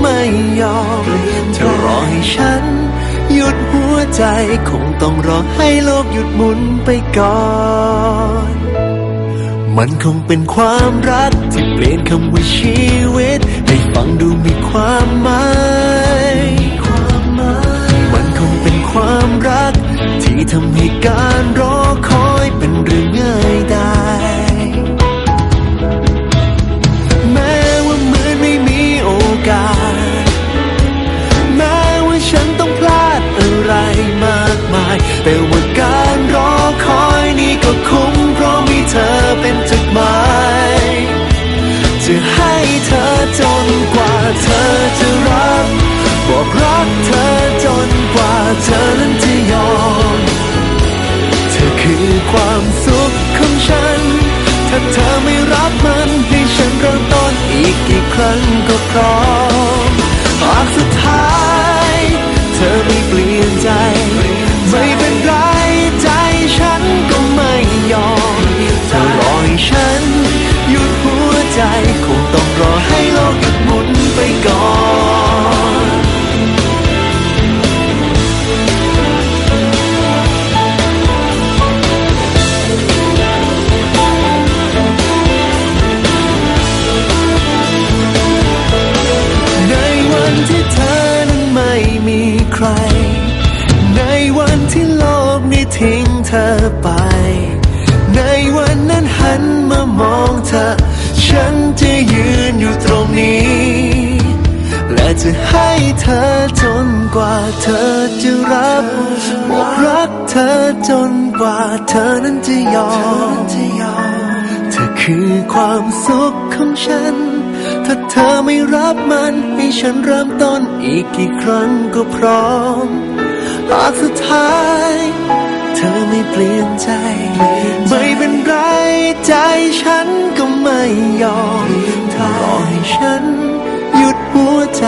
ไม่ยอมเธอรอให้ฉัน หยุดหัวใจคงต้องรอให้โลกหยุดหมุนไปก่อน มันคงเป็นความรักที่เปลี่ยนคำว่าชีวิต ให้ฟังดูมีความหมาย ว่าการรอคอยนี้ก็คุ้มเพราะมีเธอเป็นจุดหมาย จะให้เธอจนกว่าเธอจะรัก บอกรักเธอจนกว่าเธอนั้นจะยอม เธอคือความสุขของฉัน ถ้าเธอไม่รับมันให้ฉันเริ่มต้นอีกกี่ครั้งก็พร้อมหากสุดท้าย เธอไม่เปลี่ยนใจ หยุดหมุนไปก่อนในวันที่เธอนั้นไม่มีใคร ในวันที่โลกนี้ทิ้งเธอไป ในวันนั้นหันมามองเธอ จะให้เธอจนกว่าเธอจะรับบอกรักเธอจนกว่าเธอนั้นจะยอม เธอคือความสุขของฉัน ถ้าเธอไม่รับมันให้ฉันเริ่มต้นอีกกี่ครั้งก็พร้อม หากสุดท้าย เธอไม่เปลี่ยนใจ ไม่เป็นไร ใจ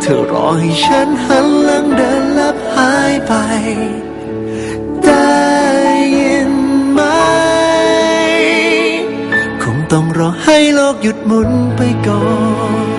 เธอรอให้ฉันหันหลังเดินลับหายไป ได้ยินไหม คงต้องรอให้โลกหยุดหมุนไปก่อน